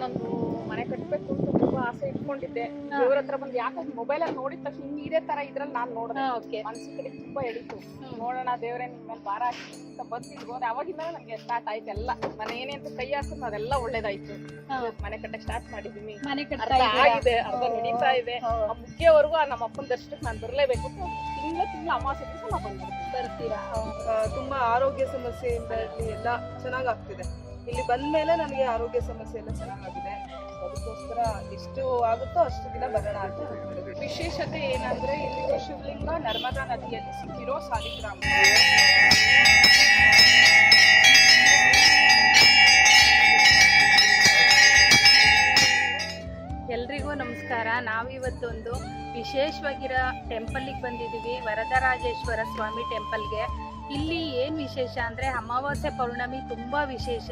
ನಾನೊಂದು ಮನೆ ಕಟ್ಬೇಕು ಅಂತ ತುಂಬಾ ಆಸೆ ಇಟ್ಕೊಂಡಿದ್ದೆ. ಇವ್ರ ಹತ್ರ ಬಂದು ಯಾಕಂದ್ರೆ ಮೊಬೈಲ್ ಅಲ್ಲಿ ನೋಡಿದ ತಕ್ಷಣ ಹಿಂಗ್ ಇದೇ ತರ ಇದ್ರಲ್ಲಿ ನಾನ್ ನೋಡಿದೆ. ಮನ್ಸಿನ ಕಡೆ ತುಂಬಾ ಎಡಿತು ನೋಡೋಣ ದೇವ್ರೆ ನಿಮ್ ಮೇಲೆ ಭಾರ ಹಾಕಿ ಅಂತ ಬಂದು ಇಲ್ಲಿ ಹೋದೆ ಅವಾಗಿಂದ ನಮ್ಗೆ ಸ್ಟಾರ್ಟ್ ಆಯ್ತು ಎಲ್ಲ. ಮನೆ ಏನೇ ಅಂತ ಕೈ ಹಾಕಿದ್ರು ಅದೆಲ್ಲ ಒಳ್ಳೇದಾಯ್ತು. ಮನೆ ಕಟ್ಟಕ್ ಸ್ಟಾರ್ಟ್ ಮಾಡಿದೀನಿ. ಮನೆ ಅರ್ಧ ಆಗಿದೆ ಅರ್ಧ ನಡೀತಾ ಇದೆ. ಆ ಮುಖ್ಯವರೆಗೂ ಆ ನಮ್ಮ ಅಪ್ಪನ ದರ್ಶನಕ್ಕೆ ನಾನು ಬರಲೇಬೇಕು ತಿಂಗಳ ತಿಂಗಳ ಅಮಾವಾಸ್ಯೆ ದಿವಸ ನಾವು ಬಂದ್ಬಿಡ್ತೀನಿ. ಬರ್ತೀರಾ? ತುಂಬಾ ಆರೋಗ್ಯ ಸಮಸ್ಯೆಯಿಂದ ಇಲ್ಲಿ ಎಲ್ಲ ಚೆನ್ನಾಗಾಗ್ತಿದೆ ಇಲ್ಲಿ ಬಂದ್ಮೇಲೆ ನನಗೆ ಆರೋಗ್ಯ ಸಮಸ್ಯೆ ಎಲ್ಲ ಚೆನ್ನಾಗಿದೆ ಅದಕ್ಕೋಸ್ಕರ ಎಷ್ಟು ಆಗುತ್ತೋ ಅಷ್ಟು ದಿನ ಬರೋಣ ಅಂತ ವಿಶೇಷತೆ ಏನಂದ್ರೆ ಇಲ್ಲಿ ಶಿವಲಿಂಗ ನರ್ಮದಾ ನದಿಯಲ್ಲಿ ಸಿಕ್ಕಿರೋ ಸಾಲಿಗ್ರಾಮ. ಎಲ್ರಿಗೂ ನಮಸ್ಕಾರ. ನಾವಿವತ್ತೊಂದು ವಿಶೇಷವಾಗಿರೋ ಟೆಂಪಲ್ಗೆ ಬಂದಿದ್ದೀವಿ. ವರದರಾಜೇಶ್ವರ ಸ್ವಾಮಿ ಟೆಂಪಲ್ಗೆ ಇಲ್ಲಿ ಏನು ವಿಶೇಷ ಅಂದರೆ ಅಮಾವಾಸ್ಯೆ ಪೌರ್ಣಮಿ ತುಂಬ ವಿಶೇಷ.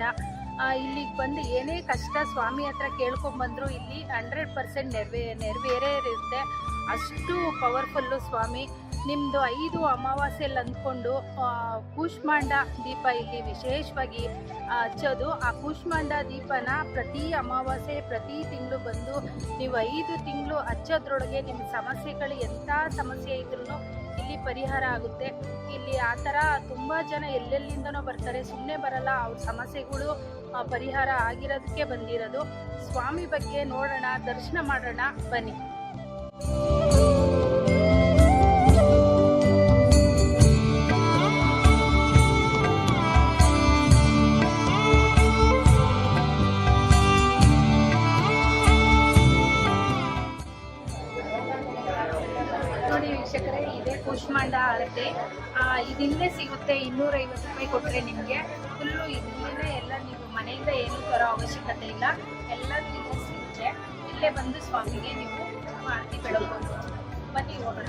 ಇಲ್ಲಿಗೆ ಬಂದು ಏನೇ ಕಷ್ಟ ಸ್ವಾಮಿ ಹತ್ರ ಕೇಳ್ಕೊಂಬಂದ್ರು ಇಲ್ಲಿ ಹಂಡ್ರೆಡ್ ಪರ್ಸೆಂಟ್ ನೆರವೇ, ನೆರವೇರೇ ಇರುತ್ತೆ. ಅಷ್ಟು ಪವರ್ಫುಲ್ಲು ಸ್ವಾಮಿ. ನಿಮ್ಮದು ಐದು ಅಮಾವಾಸ್ಯೆಯಲ್ಲಿ ಅಂದ್ಕೊಂಡು ಕೂಷ್ಮಾಂಡ ದೀಪ ಇಲ್ಲಿ ವಿಶೇಷವಾಗಿ ಹಚ್ಚೋದು. ಆ ಕೂಷ್ಮಾಂಡ ದೀಪನ ಪ್ರತಿ ಅಮಾವಾಸ್ಯೆ, ಪ್ರತಿ ತಿಂಗಳು ಬಂದು ನೀವು ಐದು ತಿಂಗಳು ಹಚ್ಚೋದ್ರೊಳಗೆ ನಿಮ್ಮ ಸಮಸ್ಯೆಗಳು ಎಂಥ ಸಮಸ್ಯೆ ಇದ್ರೂ ಇಲ್ಲಿ ಪರಿಹಾರ ಆಗುತ್ತೆ. ಇಲ್ಲಿ ಆ ಥರ ತುಂಬ ಜನ ಎಲ್ಲೆಲ್ಲಿಂದನೋ ಬರ್ತಾರೆ. ಸುಮ್ಮನೆ ಬರಲ್ಲ. ಅವ್ರ ಸಮಸ್ಯೆಗಳು ಪರಿಹಾರ ಆಗಿರೋದಕ್ಕೆ ಬಂದಿರೋದು. ಸ್ವಾಮಿ ಬಗ್ಗೆ ನೋಡೋಣ, ದರ್ಶನ ಮಾಡೋಣ. ಬನ್ನಿ. ವೀಕ್ಷಕರೇ, ಇದೆ ಕೂಷ್ಮಾಂಡ ಅಳತೆ ಇದಿಲ್ಲೇ ಸಿಗುತ್ತೆ ಇನ್ನೂರೈವತ್ತು ರೂಪಾಯಿ ಕೊಟ್ಟರೆ ನಿಮಗೆ. ಫುಲ್ಲು ಇಲ್ಲೇ ಎಲ್ಲ ನೀವು ಮನೆಯಿಂದ ಏನೂ ತರೋ ಅವಶ್ಯಕತೆ ಇಲ್ಲ. ಎಲ್ಲ ಇಲ್ಲೇ ಸಿಗುತ್ತೆ ಇಲ್ಲೇ ಬಂದು ಸ್ವಾಮಿಗೆ ನೀವು ಆರತಿ ಬೆಳಗ್ಬೋದು. ಬನ್ನಿ ಹೋಗೋಣ.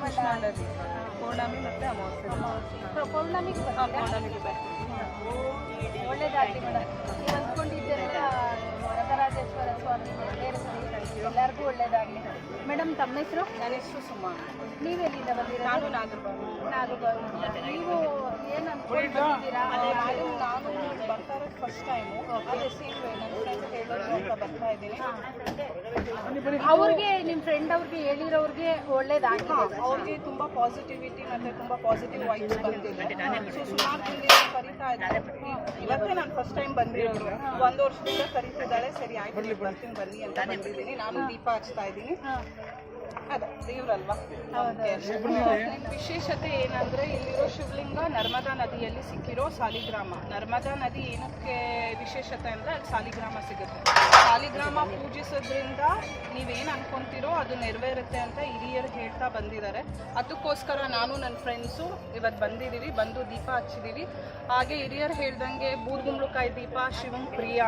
ಕೃಷ್ಣಾಂಡ ದೀಪ ಪೌರ್ಣಮಿ ಮತ್ತು ಅಮಾವಾಸ್ಯೆ. ಪ್ರ- ಪೌರ್ಣಮಿಗೆ? ಪೌರ್ಣಮಿಗೆ ಬರ್ತೀನಿ. ಒಳ್ಳೇದಾಗ್ಲಿ ಮೇಡಮ್ ನೀವು ಅಂದ್ಕೊಂಡಿದ್ದೆಲ್ಲ ವರದರಾಜೇಶ್ವರ ಸ್ವಾಮಿ ಎಲ್ಲರಿಗೂ ಒಳ್ಳೇದಾಗಲಿ. ಮೇಡಮ್ ತಮ್ಮ ಹೆಸರು? ನನ್ನ ಹೆಸರು ಸುಮಾ. ನೀವೆಲ್ಲಿಂದ ಬಂದಿರೋ ನಾನು ನಾಗರಬಾವಿ. ನಾಗರಬಾವಿ. ನೀವು ಏನು ನಾನು ನಾನು ಬರ್ತಾ ಇರೋದು ಫಸ್ಟ್ ಟೈಮು ಅದೇ ಸೇಮ್ ನನ್ನ ಫ್ರೆಂಡ್ ಹೇಳಿದ್ರು ಅಂತ ಬರ್ತಾ ಇದ್ದೀನಿ. ಅವ್ರಿಗೆ ನಿಮ್ಮ ಫ್ರೆಂಡ್ ಅವ್ರಿಗೆ ಹೇಳಿರೋರಿಗೆ ಒಳ್ಳೇದಾಗಿದೆ. ಅವ್ರಿಗೆ ತುಂಬಾ ಪಾಸಿಟಿವಿಟಿ ಮತ್ತೆ ತುಂಬಾ ಪಾಸಿಟಿವ್ ವೈಬ್ಸ್ ಬಂದಿದೆ. ಸೊ ಸುಮಾರು ತಿಂಗಳಿಂದ ಕರೀತಾ ಇದ್ದಾರೆ. ಇವತ್ತೇ ನಾನು ಫಸ್ಟ್ ಟೈಮ್ ಬಂದಿರೋದು. ಒಂದು ವರ್ಷದಿಂದ ಕರೀತಿದ್ದಾಳೆ. ಸರಿ ಆಯ್ತು ಬರ್ತೀನಿ ಬನ್ನಿ ಅಂತ ಬಂದಿದ್ದೀನಿ. ನಾನು ದೀಪ ಹಚ್ತಾ ಇದ್ದೀನಿ. ದೇವ್ರಲ್ವಾ ವಿಶೇಷತೆ ಏನಂದ್ರೆ ಇಲ್ಲಿರೋ ಶಿವಲಿಂಗ ನರ್ಮದಾ ನದಿಯಲ್ಲಿ ಸಿಕ್ಕಿರೋ ಸಾಲಿಗ್ರಾಮ. ನರ್ಮದಾ ನದಿ ಏನಕ್ಕೆ ವಿಶೇಷತೆ ಅಂದ್ರೆ ಅಲ್ಲಿ ಸಾಲಿಗ್ರಾಮ ಸಿಗುತ್ತೆ. ಸಾಲಿಗ್ರಾಮ ಪೂಜಿಸೋದ್ರಿಂದ ನೀವೇನು ಅನ್ಕೊಂತೀರೋ ಅದು ನೆರವೇರುತ್ತೆ ಅಂತ ಹಿರಿಯರು ಹೇಳ್ತಾ ಬಂದಿದ್ದಾರೆ. ಅದಕ್ಕೋಸ್ಕರ ನಾನು ನನ್ನ ಫ್ರೆಂಡ್ಸು ಇವತ್ತು ಬಂದಿದ್ದೀವಿ ಬಂದು ದೀಪ ಹಚ್ಚಿದ್ದೀವಿ ಹಾಗೆ ಹಿರಿಯರು ಹೇಳ್ದಂಗೆ ಬೂದ್ಗುಂಬಳಕಾಯಿ ದೀಪ ಶಿವಂ ಪ್ರಿಯ.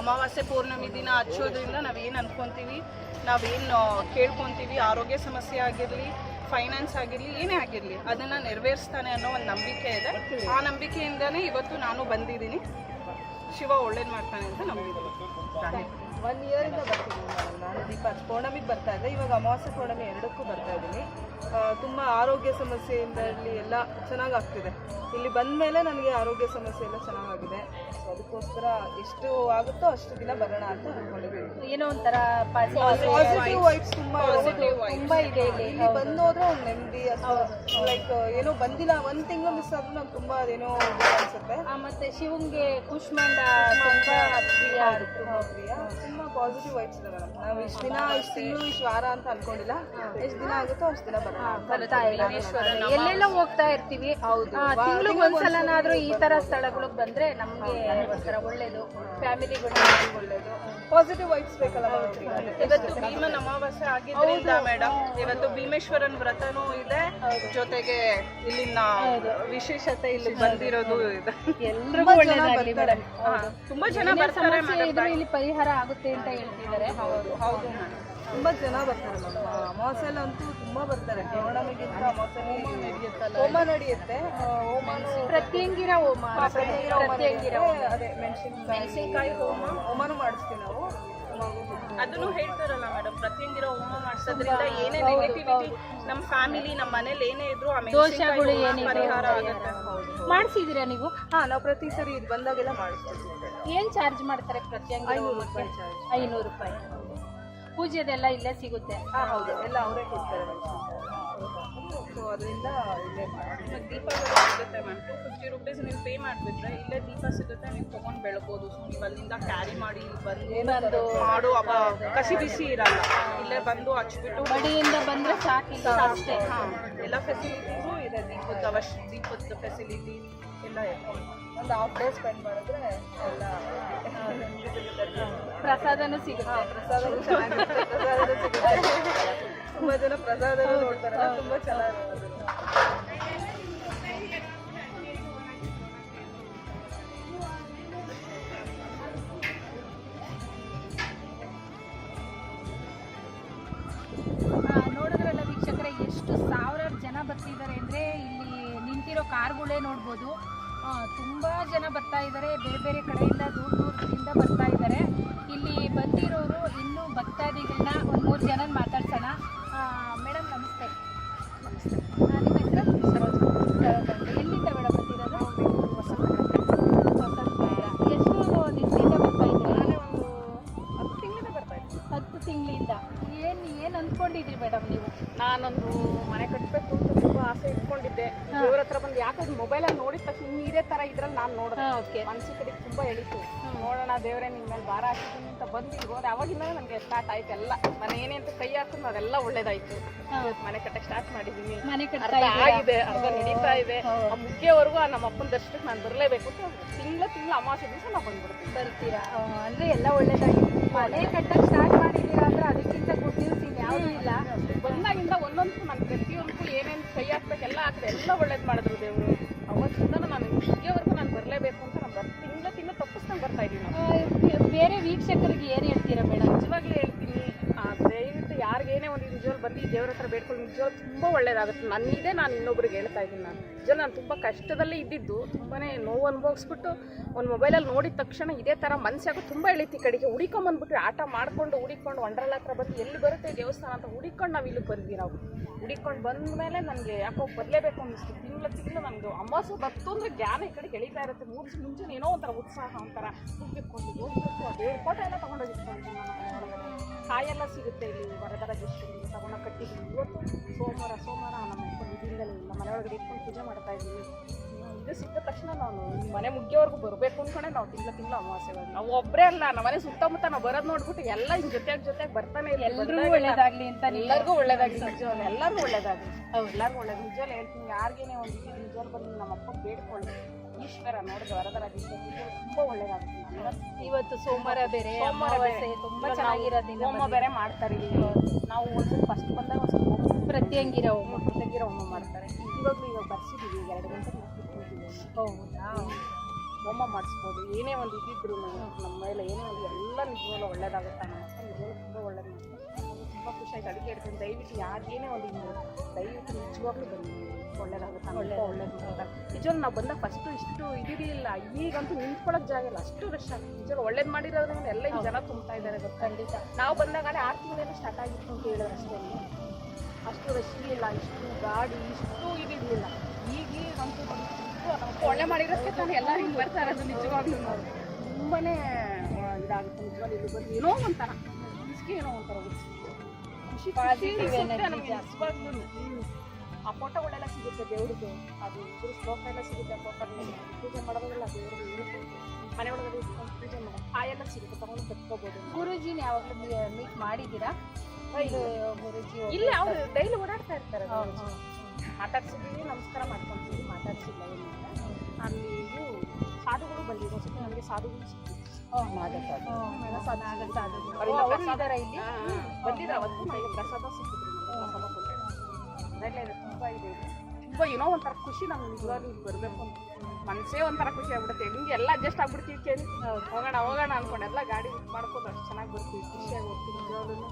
ಅಮಾವಾಸ್ಯೆ ಪೌರ್ಣಮಿ ದಿನ ಹಚ್ಚೋದ್ರಿಂದ ನಾವೇನು ಅನ್ಕೊಂತೀವಿ? ನಾವೇನು ಕೇಳ್ಕೊಂತೀವಿ? ಆರೋಗ್ಯ ಸಮಸ್ಯೆ ಆಗಿರಲಿ ಫೈನಾನ್ಸ್ ಆಗಿರಲಿ, ಏನೇ ಆಗಿರಲಿ, ಅದನ್ನು ನೆರವೇರಿಸ್ತಾನೆ ಅನ್ನೋ ಒಂದು ನಂಬಿಕೆ ಇದೆ. ಆ ನಂಬಿಕೆಯಿಂದನೇ ಇವತ್ತು ನಾನು ಬಂದಿದ್ದೀನಿ. ಶಿವ ಒಳ್ಳೇದು ಮಾಡ್ತಾನೆ ಅಂತ ನಂಬಿದ್ದೀನಿ. ಒನ್ ಇಯರಿಂದ ಬರ್ತಿದ್ದೀನಿ ಮೇಡಮ್ ನಾನು. ದೀಪ ಪೌರ್ಣಮಿಗೆ ಬರ್ತಾ ಇದ್ದೆ. ಇವಾಗ ಅಮಾವಾಸ್ಯೆ ಪೌರ್ಣಮಿ ಎರಡಕ್ಕೂ ಬರ್ತಾ ಇದ್ದೀನಿ. ತುಂಬ ಆರೋಗ್ಯ ಸಮಸ್ಯೆಯಿಂದ ಇಲ್ಲಿ ಎಲ್ಲ ಚೆನ್ನಾಗಾಗ್ತಿದೆ. ಇಲ್ಲಿ ಬಂದ ಮೇಲೆ ನನಗೆ ಆರೋಗ್ಯ ಸಮಸ್ಯೆ ಎಲ್ಲ ಚೆನ್ನಾಗಾಗಿದೆ. ಸೊ ಅದಕ್ಕೋಸ್ಕರ ಎಷ್ಟು ಆಗುತ್ತೋ ಅಷ್ಟು ದಿನ ಬರೋಣ ಅಂತ ಅನ್ಕೊಂಡಿದ್ದೀನಿ. ಏನೋ ಒಂಥರ ಪಾಸಿಟಿವ್ ವೈಬ್ಸ್ ತುಂಬ ತುಂಬ ಇದೆ ಇಲ್ಲಿ. ಬಂದು ಹೋದ್ರೆ ಒಂದು ನೆಮ್ಮದಿ ಲೈಕ್ ಏನೋ ಬಂದಿಲ್ಲ ಒಂದು ತಿಂಗಳು ಮಿಸ್ ಆದ್ರೂ ನಂಗೆ ತುಂಬ ಅದೇನೋ ಅನ್ಸುತ್ತೆ. ಮತ್ತೆ ಶಿವಂಗೆ ಕುಷ್ಮಾಂಡ ತುಂಬ ಪ್ರಿಯ. ತುಂಬಾ ಪ್ರಿಯ. ತುಂಬಾ ಪಾಸಿಟಿವ್ ವೈಬ್ಸ್ ಇದೆ ಮೇಡಮ್ ನಾವು ಇಷ್ಟು ದಿನ ಇಷ್ಟು ತಿಂಗಳು ಇಷ್ಟು ವಾರ ಅಂತ ಅನ್ಕೊಂಡಿಲ್ಲ. ಎಷ್ಟು ದಿನ ಆಗುತ್ತೋ ಅಷ್ಟು ದಿನ ಬರೋಣ ಅಂತ ಬರ್ತಾ ಇಲ್ಲ. ಎಲ್ಲೆಲ್ಲ ಹೋಗ್ತಾ ಇರ್ತೀವಿ. ತಿಂಗಳಿಗೆ ಒಂದ್ಸಲನಾದ್ರೂ ಈ ತರ ಸ್ಥಳಗಳಿಗೆ ಬಂದ್ರೆ ನಮ್ಗೆ ಒಂಥರ ಒಳ್ಳೇದು. ಫ್ಯಾಮಿಲಿಗಳು ಒಳ್ಳೇದು. ಪಾಸಿಟಿವ್ ವೈಬ್ಸ್ ಬೇಕಲ್ಲ. ಇವತ್ತು ಭೀಮನ ಅಮಾವಾಸ್ಯೆ ಆಗಿದ್ರಿಂದ ಮೇಡಮ್ ಇವತ್ತು ಭೀಮೇಶ್ವರನ್ ವ್ರತನೂ ಇದೆ. ಜೊತೆಗೆ ಇಲ್ಲಿನ ವಿಶೇಷತೆ ಇಲ್ಲಿ ಬಂದಿರೋದು ಇದೆ. ಎಲ್ರಿಗೂ ಒಳ್ಳೇದಾಗ್ಲಿ ಮೇಡಮ್ ಹಾ, ತುಂಬಾ ಜನ ಬರ್ತಾರೆ ಇಲ್ಲಿ ಪರಿಹಾರ ಆಗುತ್ತೆ ಅಂತ ಹೇಳ್ತಿದ್ದಾರೆ. ಹೌದು ಹೌದು ಮೇಡಮ್ ತುಂಬಾ ಜನ ಬರ್ತಾರೆ ಮೇಡಮ್ ಅಮಾವಾಸ್ಯೆಲ್ಲ ಅಂತೂ ತುಂಬಾ ಬರ್ತಾರೆ. ಪೌರ್ಣಮಿಗಿಂತ ಹೋಮ ನಡೆಯುತ್ತೆ. ಪ್ರತ್ಯಂಗಿರ ಹೋಮ. ಪ್ರತ್ಯಂಗಿರ ಹೋಮ ಅದೇ ಮೆಣಸಿನಕಾಯಿ ಹೋಮ. ಹೋಮನು ಮಾಡಿಸ್ತೀವಿ ನಾವು. ಅದನ್ನು ಹೇಳ್ತಾರಲ್ಲ ಮೇಡಮ್ ಪ್ರತಿಯೊಂದಿರೋ ಹೋಮ ಮಾಡಿಸೋದ್ರಿಂದ ಏನೇ ನೆಗೆಟಿವಿಟಿ ನಮ್ಮ ಫ್ಯಾಮಿಲಿ ನಮ್ಮ ಮನೇಲಿ ಏನೇ ಇದ್ರು ದೋಷಗಳು ಪರಿಹಾರ ಆಗುತ್ತೆ. ಮಾಡಿಸಿದೀರಾ ನೀವು? ಹಾ ನಾವು ಪ್ರತಿ ಸರಿ ಇದು ಬಂದಾಗೆಲ್ಲ ಮಾಡಿಸ್ತೀವಿ. ಏನ್ ಚಾರ್ಜ್ ಮಾಡ್ತಾರೆ ಪ್ರತ್ಯಂಗಿರ ಐನೂರು ರೂಪಾಯಿ ಚಾರ್ಜ್. ಐನೂರು ರೂಪಾಯಿ. ಪೂಜೆದೆಲ್ಲ ಇಲ್ಲೇ ಸಿಗುತ್ತೆ. ಹಾಂ ಹೌದು. ಎಲ್ಲ ಅವರೇ ಕೊಡ್ತಾರೆ. ಸೊ ಅದರಿಂದ ಇಲ್ಲೇ ಮತ್ತೆ ದೀಪಗಳು ಸಿಗುತ್ತೆ ಮ್ಯಾಮ್ ಟು ಫಿಫ್ಟಿ ರುಪೀಸ್ ನೀವು ಪೇ ಮಾಡಿಬಿಟ್ರೆ ಇಲ್ಲೇ ದೀಪ ಸಿಗುತ್ತೆ ನೀವು ತೊಗೊಂಡು ಬೆಳಬೋದು. ಸೊ ನೀವು ಅಲ್ಲಿಂದ ಕ್ಯಾರಿ ಮಾಡಿ ಬಂದು ಬಂದು ಮಾಡು ಅವ ಕಸಿ ಬಿಸಿ ಇರಲ್ಲ. ಇಲ್ಲೇ ಬಂದು ಹಚ್ಬಿಟ್ಟು ಮಡಿಯಿಂದ ಬಂದ್ರೆ ಸಾಕಿಲ್ಲ ಅಷ್ಟೇ. ಹಾಂ ಎಲ್ಲ ಫೆಸಿಲಿಟೀಸು ಇದೆ ದೀಪದ ಅವಶ್ಯ ದೀಪದ ಫೆಸಿಲಿಟಿ ಎಲ್ಲ ಇದೆ ಒಂದು ಹಾಫ್ ಡೇ ಸ್ಪೆಂಡ್ ಮಾಡಿದ್ರೆ ಎಲ್ಲ ಪ್ರಸಾದನೂ ಸಿಗುತ್ತೆ. ಪ್ರಸಾದ ಚೆನ್ನಾಗಿರುತ್ತೆ ಪ್ರಸಾದ ಸಿಗುತ್ತೆ. ತುಂಬಾ ಜನ ಪ್ರಸಾದ ನೋಡ್ತಾರೆ ತುಂಬಾ ಚೆನ್ನಾಗಿರುತ್ತೆ ಬೇರೆ ಬೇರೆ ಕಡೆಯಿಂದ ದೂರ ದೂರದಿಂದ ಬರ್ತಾ ತರ ಇದ್ರಲ್ಲಿ ನಾನು ನೋಡಿದೆ. ಮನ್ಸು ಓಕೆ ಮನಸ್ಸು ಕಡೆ ತುಂಬಾ ಎಳಿತು. ನೋಡೋಣ ದೇವ್ರೆ ನಿನ್ ಮೇಲೆ ಭಾರ ಹಾಕಿದ್ದೀನಿ ಅಂತ ಬಂದು ಇಲ್ಲಿ ಹೋದೆ ಅವಾಗಿಂದ ನನಗೆ ಸ್ಟಾರ್ಟ್ ಆಯ್ತು ಎಲ್ಲ. ಮನೆ ಏನೇ ಅಂತ ಕೈ ಹಾಕಿದ್ರು ಅದೆಲ್ಲ ಒಳ್ಳೇದಾಯ್ತು. ಇವತ್ತು ಮನೆ ಕಟ್ಟಕ್ಕೆ ಸ್ಟಾರ್ಟ್ ಮಾಡಿದೀನಿ. ಮನೆ? ಆಗಿದೆ ಅರ್ಧ ನಡೀತಾ ಇದೆ. ಆ ಮುಖ್ಯವರೆಗೂ ಆ ನಮ್ಮ ಅಪ್ಪನ ದರ್ಶನಕ್ಕೆ ನಾನು ಬರಲೇಬೇಕು ಅಂತ ತಿಂಗಳ ತಿಂಗಳ ಅಮಾವಾಸ್ಯ ದಿವಸ ನಾವು ಬಂದ್ಬಿಡ್ತೀನಿ. ಬರ್ತೀರಾ? ಅಂದ್ರೆ ಎಲ್ಲ ಒಳ್ಳೇದಾಗಿತ್ತು ಮನೆ ಕಟ್ಟಕ್ ಸ್ಟಾರ್ಟ್ ಮಾಡಿದೀರಾ ಅಂದ್ರೆ ಅದಕ್ಕಿಂತ ಗುಡ್ ನ್ಯೂಸ್ ಇನ್ಯಾವುದೂ ಇಲ್ಲ. ಬಂದಾಗಿಂದ ಒಂದೊಂದು ನಾನು ಪ್ರತಿಯೊಂದು ಏನೇನು ಕೈ ಹಾಕ್ಬೇಕು ಎಲ್ಲ ಹಾಕಿದೆ ಎಲ್ಲ ಒಳ್ಳೇದು ಮಾಡಿದ್ರು ದೇವರು. ಅವತ್ತಿಂದ ದೇವ್ರ ಹತ್ರ ಬೇಡ್ಕೊಂಡು ನಿಜವಾಗ್ಲೂ ತುಂಬ ಒಳ್ಳೇದಾಗುತ್ತೆ. ನನ್ನಿದೆ ನಾನು ಇನ್ನೊಬ್ರಿಗೆ ಹೇಳ್ತಾ ಇದ್ದೀನಿ ನಾನು. ನಿಜ ನಾನು ತುಂಬ ಕಷ್ಟದಲ್ಲೇ ಇದ್ದಿದ್ದು ತುಂಬಾ ನೋವು ಅನುಭವಿಸ್ಬಿಟ್ಟು ಒಂದು ಮೊಬೈಲಲ್ಲಿ ನೋಡಿದ ತಕ್ಷಣ ಇದೇ ಥರ ಮನಸ್ಸಾಗೋ ತುಂಬ ಎಳಿತಿ ಕಡೆಗೆ. ಹುಡಿಕೊಂಬಂದ್ಬಿಟ್ರಿ ಆಟ ಮಾಡಿಕೊಂಡು, ಹುಡಿಕೊಂಡು ಒಂಡ್ರಲ್ಲ ಹತ್ರ ಬಂದು ಎಲ್ಲಿ ಬರುತ್ತೆ ದೇವಸ್ಥಾನ ಅಂತ ಹುಡಿಕೊಂಡು ನಾವು ಇಲ್ಲಿಗೆ ಬಂದ್ವಿ ನಾವು. ಹುಡಿಕೊಂಡು ಬಂದ ಮೇಲೆ ನನಗೆ ಯಾಕೋ ಬರಲೇಬೇಕು ಅನ್ನಿಸ್ತು. ತಿಂಗಳ, ತಿಂಗಳು ನನಗೆ ಅಮಾವಾಸ್ಯೆ ಬತ್ತು ಅಂದರೆ ಜ್ಞಾನ ಈ ಕಡೆಗೆ ಎಳಿತಾ ಇರುತ್ತೆ. ಮೂರು ಮುಂಚೆ ಏನೋ ಒಂಥರ ಉತ್ಸಾಹ, ಒಂಥರ ಹೋಗ್ಬೇಕು. ಹೋಗ್ಬೇಕು ಅದೇ ಫೋಟೋ ಎಲ್ಲ ತೊಗೊಂಡೋಗಿರ್ತೀನಿ ನಾನು. ಕಾಯೆಲ್ಲ ಸಿಗುತ್ತೆ ಇಲ್ಲಿ ವರದರಾಜೇಶ್ವರಿ ತಗೊಂಡ ಕಟ್ಟಿದ್ದೀವಿ ಇವತ್ತು ಸೋಮವಾರ ಸೋಮವಾರ ನಮ್ಮ ಇದರಿಂದಲೇ ಇಲ್ಲ ಮನೆ ಒಳಗಡೆ ಇಟ್ಕೊಂಡು ಪೂಜೆ ಮಾಡ್ತಾ ಇದ್ದೀವಿ. ಇದು ಸಿಕ್ಕ ತಕ್ಷಣ ನಾವು ಈ ಮನೆ ಮುಗಿಯೋವರೆಗೂ ಬರಬೇಕು ಅಂದ್ಕೊಂಡೆ ನಾವು ತಿಂಗಳ ತಿಂಗಳ ಅಮಾವಾಸ್ಯ. ನಾವು ಒಬ್ಬರೇ ಅಲ್ಲ ನಮ್ಮ ಮನೆ ಸುತ್ತಮುತ್ತ ನಾವು ಬರೋದು ನೋಡ್ಬಿಟ್ಟು ಎಲ್ಲ ಹಿಂಗೆ ಜೊತೆಗೆ ಜೊತೆಗೆ ಬರ್ತಾನೆ ಇಲ್ಲ ಎಲ್ಲರಿಗೂ ಒಳ್ಳೇದಾಗಲಿ ಅಂತ ಎಲ್ಲರಿಗೂ ಒಳ್ಳೇದಾಗಲಿ ನಿಜವಾಗ್ಲೂ ಎಲ್ಲರಿಗೂ ಒಳ್ಳೇದಾಗಲಿ. ಎಲ್ಲರಿಗೂ ಒಳ್ಳೇದು ನಿಜವಾಗ್ಲೂ ಹೇಳ್ತೀನಿ ಯಾರಿಗೇನೆ ಒಂದು ನಿಜವಾಗ್ಲೂ ಬಂದು ನಮ್ಮ ಅಪ್ಪ ಬೇಡ್ಕೊಳ್ಳಿ. ಈಶ್ವರ ನೋಡಿದ ವರದರಾಜೇಶ್ವರಿ ತುಂಬಾ ಒಳ್ಳೇದಾಗುತ್ತೆ. ಇವತ್ತು ಸೋಮವಾರ ಬೇರೆ ಬೇರೆ. ಅಮಾವಾಸ್ಯೆ ತುಂಬಾ ಚೆನ್ನಾಗಿರೋದಿಲ್ಲ ಹೋಮ ಬೇರೆ ಮಾಡ್ತಾರೆ ಇಲ್ಲಿ. ನಾವು ಒಂದು ಫಸ್ಟ್ ಬಂದಾಗ ಒಂದು ಸ್ವಲ್ಪ ಹೋಮ. ಪ್ರತಿಯಂಗಿರ ಹೋಮ ಮಾಡ್ತಾರೆ. ಇವಾಗಲೂ ಇವಾಗ ಬರ್ಸಿದ್ದೀವಿ ಈಗ ಎರಡು ಗಂಟೆ ಹೌದಾ? ಹೋಮ ಮಾಡಿಸ್ಬೋದು. ಏನೇ ಒಂದು ಇದ್ದಿದ್ರು ನಮ್ಮ ಮೇಲೆ ಏನೇ ಒಂದು ಎಲ್ಲ ನಿಜವಾಗ್ಲೂ ಒಳ್ಳೇದಾಗುತ್ತೆ ನಮ್ಮ ನಿಜವಾಗ್ಲೂ ತುಂಬ ಒಳ್ಳೇದು ತುಂಬ ಆಯ್ತು ಅಡುಗೆ ಇಡ್ತೀನಿ. ದಯವಿಟ್ಟು ಯಾರಿಗೇನೇ ಒಂದು ಹಿಂಗೆ ದಯವಿಟ್ಟು ನಿಜವಾಗ್ಲೂ ಬನ್ನಿ. ಒಳ್ಳೇದಾಗುತ್ತೆ. ಒಳ್ಳೆ ಒಳ್ಳೇದು ನಿಜವಾಗ್ಲೂ ನಾವು ಬಂದಾಗ ಫಸ್ಟು ಇಷ್ಟು ಇದಿರಲಿಲ್ಲ. ಈಗಂತೂ ನಿಂತ್ಕೊಳ್ಳೋಕೆ ಜಾಗ ಇಲ್ಲ. ಅಷ್ಟು ರಶ್ ಆಗುತ್ತೆ ನಿಜವಾಗ್ಲೂ ಒಳ್ಳೇದು ಮಾಡಿರೋದ್ರಿಂದ ಎಲ್ಲ ಈಗ ಜನ ತುಂಬ್ತಾ ಇದ್ದಾರೆ ಗೊತ್ತಾ? ಖಂಡಿತ. ನಾವು ಬಂದಾಗಲೇ ಆರು ತಿಂಗಳೇನೋ ಸ್ಟಾರ್ಟ್ ಆಗಿತ್ತು ಅಂತ ಹೇಳಿದ್ರೆ ಅಷ್ಟೇ. ಅಷ್ಟು ರಶ್ ಇರಲಿಲ್ಲ. ಇಷ್ಟು ಗಾಡಿ ಇಷ್ಟು ಇದಿರಲಿಲ್ಲ. ಈಗೀಗಂತೂ ಒಳ್ಳೆ ಮಾಡಿರೋದಕ್ಕೆ ತಾನು ಎಲ್ಲ ಹಿಂಗೆ ಬರ್ತಾ ಇರೋದು ನಿಜವಾಗ್ಲೂ. ನಾವು ತುಂಬಾನೇ ಆ, ಇದಾಗುತ್ತೆ. ನಿಜವಾಗ್ಲೂ ಇಲ್ಲಿ ಬಂದು ಏನೋ ಒಂಥರ. ಏನೋ ಒಂಥರ ಖುಷಿ. ಆ ಫೋಟೋಗಳೆಲ್ಲ ಸಿಗುತ್ತೆ ದೇವ್ರದ್ದು. ಅದು ಇದ್ರ ಶ್ಲೋಕ ಎಲ್ಲ ಸಿಗುತ್ತೆ ಫೋಟೋ ಪೂಜೆ ಮಾಡೋದ್ರಲ್ಲ ದೇವ್ರದ್ದು ಇರುತ್ತೆ ಮನೆ ಒಳಗಡೆ ಇಟ್ಕೊಂಡು ಪೂಜೆ ಮಾಡೋದು ಆ ಎಲ್ಲ ಸಿಗುತ್ತೆ ತಗೊಂಡು ಕಟ್ಕೋಬೋದು. ಗುರುಜಿನ ಯಾವಾಗಲೂ ಮೀಟ್ ಮಾಡಿದ್ದೀರಾ? ಇದು ಗುರುಜಿ ಇಲ್ಲ ಅವರು ಡೈಲಿ ಓಡಾಡ್ತಾ ಇರ್ತಾರೆ. ಮಾತಾಡ್ಸಿದ್ದೀವಿ ನಮಸ್ಕಾರ ಮಾಡ್ಕೊಂತೀವಿ ಮಾತಾಡ್ಸಿಲ್ಲ ಏನಿಲ್ಲ. ಅಲ್ಲಿಯೂ ಸಾಧುಗಳು ಬಂದಿದೆ. ಅಷ್ಟೇ ನಮಗೆ ಸಾಧುಗಳು ಅವರು ಇದ್ದಾರಾ ಇಲ್ಲಿ. ಅವತ್ತು ನನಗೆ ಪ್ರಸಾದ ಸಿಕ್ಕಿದ್ರು ಪ್ರಸಾದ ತುಂಬ ಇದೆ ತುಂಬ ಏನೋ ಒಂಥರ ಖುಷಿ ನಮ್ಗೆ ನಿಜವಾಗ್ಲೂ ಇಲ್ಲಿ ಬರಬೇಕು ಅಂತ. ಮನಸ್ಸೇ ಒಂಥರ ಖುಷಿ ಆಗ್ಬಿಡುತ್ತೆ. ನಿಮ್ಗೆ ಎಲ್ಲ ಅಡ್ಜಸ್ಟ್ ಆಗ್ಬಿಡ್ತೀವಿ ಕೇಳಿ. ಹೋಗೋಣ ಹೋಗೋಣ ಅನ್ಕೊಂಡು. ಎಲ್ಲ ಗಾಡಿ ಬುಕ್ ಮಾಡ್ಕೊಂಡು ಅಷ್ಟು ಚೆನ್ನಾಗಿ ಬರ್ತೀವಿ. ಖುಷಿಯಾಗಿ ಹೋಗ್ತೀವಿ ನಿಜವಾಗ್ಲೂ.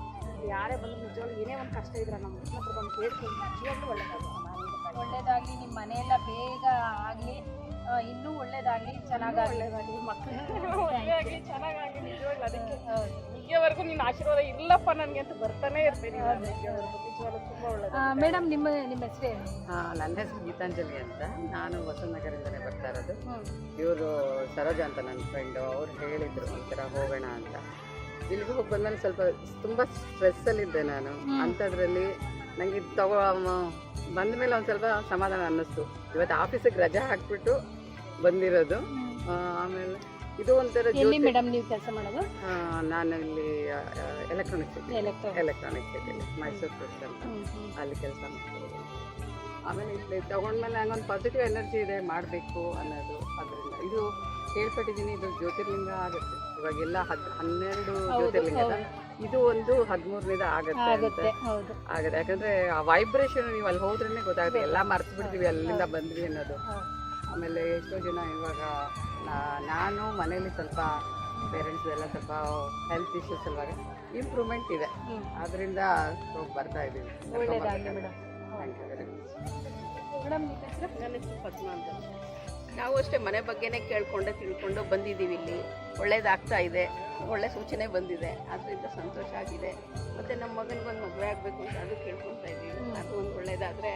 ಯಾರೇ ಬಂದು ನಿಜವಾಗ್ಲೂ ಏನೇ ಒಂದು ಕಷ್ಟ ಇದ್ರೆ ನಮ್ಮ ಹತ್ರ ಬಂದು ಕೇಳ್ತೀವಿ ನಿಜವಾಗ್ಲೂ ಒಳ್ಳೆಯದಾಗುತ್ತೆ ನಾನು ಒಳ್ಳೇದಾಗ್ಲಿ ನಿಮ್ಮ ಮನೆಯೆಲ್ಲ ಬೇಗ ಆಗಲಿ. ಇನ್ನೂ ಒಳ್ಳೇದಾಗ್ಲಿ. ಚೆನ್ನಾಗಾಗ್ಲಿ. ಇಲ್ಲಿಯವರೆಗೂ ನಿನ್ನ ಆಶೀರ್ವಾದ ಇಲ್ಲಪ್ಪ ನನಗೆ ಅಂತ ಬರ್ತಾನೆ ಇರ್ತೀನಿ ಮೇಡಮ್ ನಿಮ್ಮ ನಿಮ್ಮ ಹೆಸರು ನನ್ನ ಹೆಸರು ಗೀತಾಂಜಲಿ ಅಂತ. ನಾನು ವಸಂತನಗರದಿಂದಲೇ ಬರ್ತಾ ಇರೋದು. ಇವರು ಸರೋಜ ಅಂತ ನನ್ನ ಫ್ರೆಂಡು ಅವ್ರು ಹೇಳಿದ್ರು ಒಂಥರ ಹೋಗೋಣ ಅಂತ. ಇಲ್ಲಿಗೂ ಹೋಗಿ ಬಂದ್ಮೇಲೆ ಸ್ವಲ್ಪ ತುಂಬ ಸ್ಟ್ರೆಸ್ಸಲ್ಲಿದ್ದೆ ನಾನು. ಅಂಥದ್ರಲ್ಲಿ ನನಗೆ ತಗೋ ಬಂದ ಮೇಲೆ ಒಂದು ಸ್ವಲ್ಪ ಸಮಾಧಾನ ಅನ್ನಿಸ್ತು. ಇವತ್ತು ಆಫೀಸಿಗೆ ರಜೆ ಹಾಕ್ಬಿಟ್ಟು ಬಂದಿರೋದು. ಆಮೇಲೆ ಇದು ಒಂಥರ ಎಲ್ಲಿ ಮೇಡಮ್ ನೀವು ಕೆಲಸ ಮಾಡೋದು? ನಾನು ಇಲ್ಲಿ ಎಲೆಕ್ಟ್ರಾನಿಕ್ಸ್ ಎಲೆಕ್ಟ್ರಾನಿಕ್ಸ್ ಮೈಸೂರು ಪ್ರೆಸ್ ಅಂತ ಅಲ್ಲಿ ಕೆಲಸ ಮಾಡ್ತೀನಿ ಆಮೇಲೆ ಇಲ್ಲಿ ತಗೊಂಡ್ಮೇಲೆ ನಂಗೊಂದು ಪಾಸಿಟಿವ್ ಎನರ್ಜಿ ಇದೆ ಮಾಡಬೇಕು ಅನ್ನೋದು ಅದರಿಂದ. ಇದು ಕೇಳ್ಪಟ್ಟಿದ್ದೀನಿ ಇದು ಜ್ಯೋತಿರ್ಲಿಂಗ ಆಗುತ್ತೆ. ಇವಾಗೆಲ್ಲ ಹದ್ ಹನ್ನೆರಡು ಜ್ಯೋತಿರ್ಲಿಂಗ. ಇದು ಒಂದು ಹದಿಮೂರನೇದ ಆಗುತ್ತೆ ಆಗುತ್ತೆ ಯಾಕಂದ್ರೆ ಆ ವೈಬ್ರೇಷನ್ ನೀವು ಅಲ್ಲಿ ಹೋದ್ರೇನೆ ಗೊತ್ತಾಗುತ್ತೆ. ಎಲ್ಲ ಮರ್ತು ಬಿಡ್ತೀವಿ ಅಲ್ಲಿಂದ ಬಂದ್ವಿ ಅನ್ನೋದು. ಆಮೇಲೆ ಎಷ್ಟೋ ಜನ ಇವಾಗ ನಾನು ಮನೇಲಿ ಸ್ವಲ್ಪ ಪೇರೆಂಟ್ಸ್ ಎಲ್ಲ ಸ್ವಲ್ಪ ಹೆಲ್ತ್ ಇಶ್ಯೂಸ್ ಸಲುವಾಗಿ ಇಂಪ್ರೂವ್ಮೆಂಟ್ ಇದೆ. ಅದರಿಂದ ಹೋಗಿ ಬರ್ತಾ ಇದ್ದೀವಿ. ಥ್ಯಾಂಕ್ ಯು ವೆರಿ ಮಚ್ ನನ್ನ ಹೆಸರು ಪದ್ಮ ಅಂತ. ನಾವು ಅಷ್ಟೇ ಮನೆ ಬಗ್ಗೆನೇ ಕೇಳಿಕೊಂಡು ತಿಳ್ಕೊಂಡು ಬಂದಿದ್ದೀವಿ ಇಲ್ಲಿ. ಒಳ್ಳೇದಾಗ್ತಾ ಇದೆ. ಒಳ್ಳೆ ಸೂಚನೆ ಬಂದಿದೆ. ಅದರಿಂದ ಸಂತೋಷ ಆಗಿದೆ. ಮತ್ತು ನಮ್ಮ ಮಗನಿಗೊಂದು ಮದುವೆ ಆಗಬೇಕು ಅಂತ ಅದು ಕೇಳ್ಕೊತಾ ಇದ್ದೀವಿ. ಅದು ಒಂದು ಒಳ್ಳೇದಾದರೆ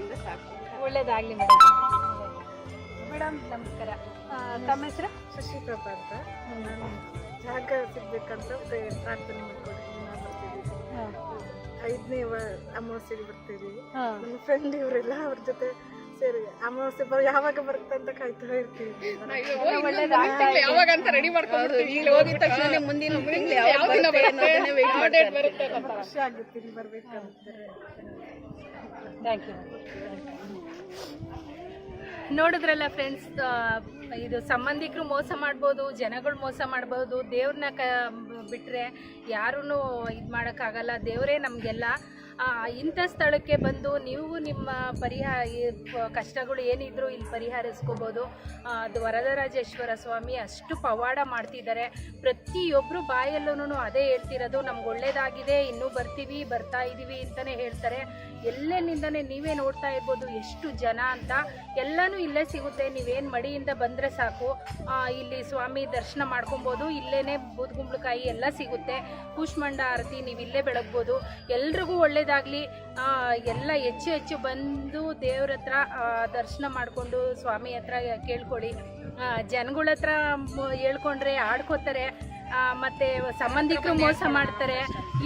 ಇಂದ ಸಾಕು. ಒಳ್ಳೇದಾಗಲಿ ಮೇಡಮ್. ಮೇಡಮ್ ನಮಸ್ಕಾರ. ತಮ್ಮ ಹೆಸರು? ಶಶಿಪ್ರಭಾ ಅಂತ. ನಾನು ಜಾಗ ಸಿಗ್ಬೇಕಂತ ಪ್ರೇ- ಪ್ರಾರ್ಥನೆ ಮಾಡ್ಕೊಂಡಿದ್ದೀನಿ ನಾನು ಬರ್ತಿದ್ದೀನಿ. ಐದನೇ ಅಮಾವಾಸ್ಯೆಗೆ ಬರ್ತಿದ್ದೀವಿ ನನ್ನ ಫ್ರೆಂಡ್ ಇವರೆಲ್ಲ ಅವ್ರ ಜೊತೆ ಸೇರಿ ಅಮಾವಾಸ್ಯೆ ಬರೋ ಯಾವಾಗ ಬರುತ್ತೆ ಅಂತ ಕಾಯ್ತಾ ಇರ್ತೀವಿ ಯಾವಾಗ ಅಂತ ರೆಡಿ ಮಾಡ್ಕೊಂಡು ಇಲ್ಲಿ ಹೋಗಿದ ತಕ್ಷಣ ಮುಂದಿನ ಖುಷಿ ಆಗುತ್ತೆ ಇಲ್ಲಿ ಬರ್ಬೇಕಂತ ಥ್ಯಾಂಕ್ ಯು ನೋಡಿದ್ರಲ್ಲ ಫ್ರೆಂಡ್ಸ್ ಇದು ಸಂಬಂಧಿಕರು ಮೋಸ ಮಾಡ್ಬೋದು, ಜನಗಳು ಮೋಸ ಮಾಡ್ಬೋದು ದೇವ್ರನ್ನ ಕ ಬಿಟ್ಟರೆ ಯಾರೂ ಇದು ಮಾಡೋಕ್ಕಾಗಲ್ಲ ದೇವರೇ ನಮಗೆಲ್ಲ ಇಂಥ ಸ್ಥಳಕ್ಕೆ ಬಂದು ನೀವು ನಿಮ್ಮ ಪರಿಹಾರ ಕಷ್ಟಗಳು ಏನಿದ್ರು ಇಲ್ಲಿ ಪರಿಹರಿಸ್ಕೋಬೋದು. ಅದು ವರದರಾಜೇಶ್ವರ ಸ್ವಾಮಿ ಅಷ್ಟು ಪವಾಡ ಮಾಡ್ತಿದ್ದಾರೆ. ಪ್ರತಿಯೊಬ್ಬರು ಬಾಯಲ್ಲೂ ಅದೇ ಹೇಳ್ತಿರೋದು, ನಮ್ಗೆ ಒಳ್ಳೇದಾಗಿದೆ, ಇನ್ನೂ ಬರ್ತೀವಿ, ಬರ್ತಾ ಇದ್ದೀವಿ ಅಂತಲೇ ಹೇಳ್ತಾರೆ. ಎಲ್ಲೇನಿಂದನೇ ನೀವೇ ನೋಡ್ತಾ ಇರ್ಬೋದು, ಎಷ್ಟು ಜನ ಅಂತ ಎಲ್ಲನೂ ಇಲ್ಲೇ ಸಿಗುತ್ತೆ. ನೀವೇನು ಮಡಿಯಿಂದ ಬಂದರೆ ಸಾಕು. ಇಲ್ಲಿ ಸ್ವಾಮಿ ದರ್ಶನ ಮಾಡ್ಕೊಬೋದು ಇಲ್ಲೇ ಬೂದ್ಗುಂಬಳಕಾಯಿ ಎಲ್ಲ ಸಿಗುತ್ತೆ. ಕೂಷ್ಮಂಡ ಆರತಿ ನೀವು ಇಲ್ಲೇ ಬೆಳಗ್ಬೋದು. ಎಲ್ರಿಗೂ ಒಳ್ಳೇದಾಗಲಿ ಎಲ್ಲ ಹೆಚ್ಚು ಹೆಚ್ಚು ಬಂದು ದೇವ್ರ ಹತ್ರ ದರ್ಶನ ಮಾಡಿಕೊಂಡು ಸ್ವಾಮಿ ಹತ್ರ ಕೇಳ್ಕೊಳ್ಳಿ. ಜನಗಳ ಹತ್ರ ಹೇಳ್ಕೊಂಡ್ರೆ ಆಡ್ಕೋತಾರೆ ಮತ್ತು ಸಂಬಂಧಿಕರು ಮೋಸ ಮಾಡ್ತಾರೆ.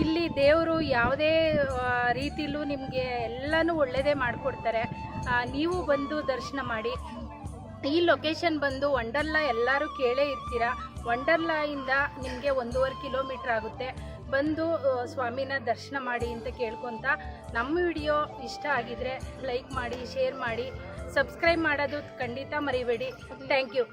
ಇಲ್ಲಿ ದೇವರು ಯಾವುದೇ ರೀತಿಲೂ ನಿಮಗೆ ಎಲ್ಲನೂ ಒಳ್ಳೆಯದೇ ಮಾಡಿಕೊಡ್ತಾರೆ. ನೀವು ಬಂದು ದರ್ಶನ ಮಾಡಿ. ಈ ಲೊಕೇಶನ್ ಬಂದು ವಂಡರ್ಲಾ ಎಲ್ಲರೂ ಕೇಳೇ ಇರ್ತೀರಾ? ವಂಡರ್ಲಾಯಿಂದ ನಿಮಗೆ ಒಂದೂವರೆ ಕಿಲೋಮೀಟ್ರ್ ಆಗುತ್ತೆ. ಬಂದು ಸ್ವಾಮಿನ ದರ್ಶನ ಮಾಡಿ ಅಂತ ಕೇಳ್ಕೊತ ನಮ್ಮ ವಿಡಿಯೋ ಇಷ್ಟ ಆಗಿದ್ರೆ ಲೈಕ್ ಮಾಡಿ, ಶೇರ್ ಮಾಡಿ, ಸಬ್ಸ್ಕ್ರೈಬ್ ಮಾಡೋದು ಖಂಡಿತ ಮರಿಬೇಡಿ. Thank you